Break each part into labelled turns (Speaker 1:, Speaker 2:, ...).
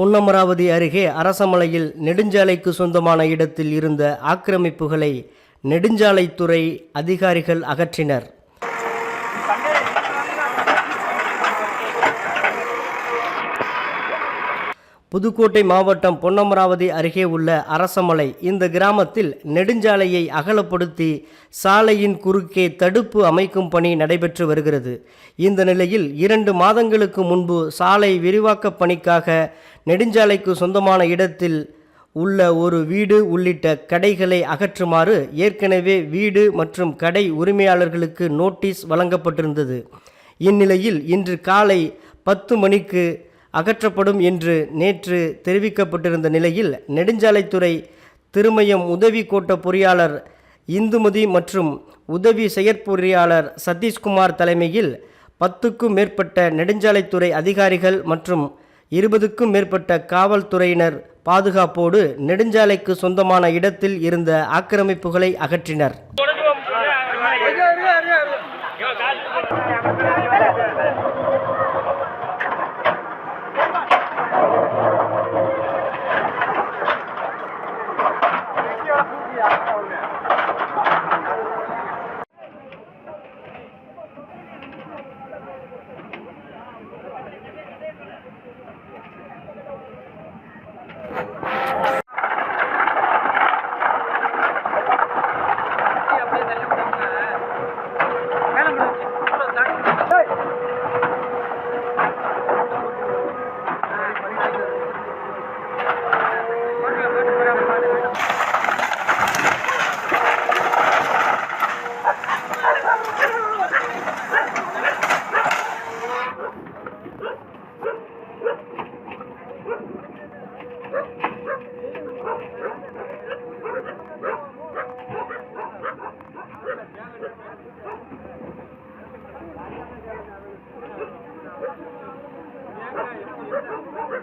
Speaker 1: பொன்னமராவதி அருகே அரசமலையில் நெடுஞ்சாலைக்கு சொந்தமான இடத்தில் இருந்த ஆக்கிரமிப்புகளை நெடுஞ்சாலைத்துறை அதிகாரிகள் அகற்றினர். புதுக்கோட்டை மாவட்டம் பொன்னமராவதி அருகே உள்ள அரசமலை இந்த கிராமத்தில் நெடுஞ்சாலையை அகலப்படுத்தி சாலையின் குறுக்கே தடுப்பு அமைக்கும் பணி நடைபெற்று வருகிறது. இந்த நிலையில் இரண்டு மாதங்களுக்கு முன்பு சாலை விரிவாக்கப் பணிக்காக நெடுஞ்சாலைக்கு சொந்தமான இடத்தில் உள்ள ஒரு வீடு உள்ளிட்ட கடைகளை அகற்றுமாறு ஏற்கனவே வீடு மற்றும் கடை உரிமையாளர்களுக்கு நோட்டீஸ் வழங்கப்பட்டிருந்தது. இந்நிலையில் இன்று காலை பத்து மணிக்கு அகற்றப்படும் என்று நேற்று தெரிவிக்கப்பட்டிருந்த நிலையில் நெடுஞ்சாலைத்துறை திருமயம் உதவி கோட்ட பொறியாளர் இந்துமதி மற்றும் உதவி செயற்பொறியாளர் சதீஷ்குமார் தலைமையில் பத்துக்கும் மேற்பட்ட நெடுஞ்சாலைத்துறை அதிகாரிகள் மற்றும் இருபதுக்கும் மேற்பட்ட காவல்துறையினர் பாதுகாப்போடு நெடுஞ்சாலைக்கு சொந்தமான இடத்தில் இருந்த ஆக்கிரமிப்புகளை அகற்றினர்.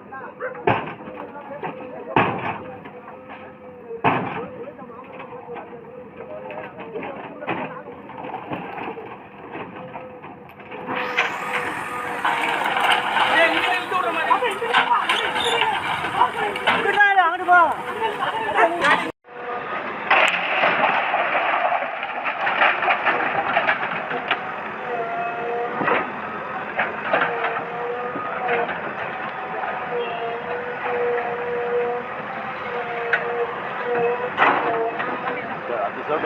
Speaker 2: Right. ದೊಡ್ಡ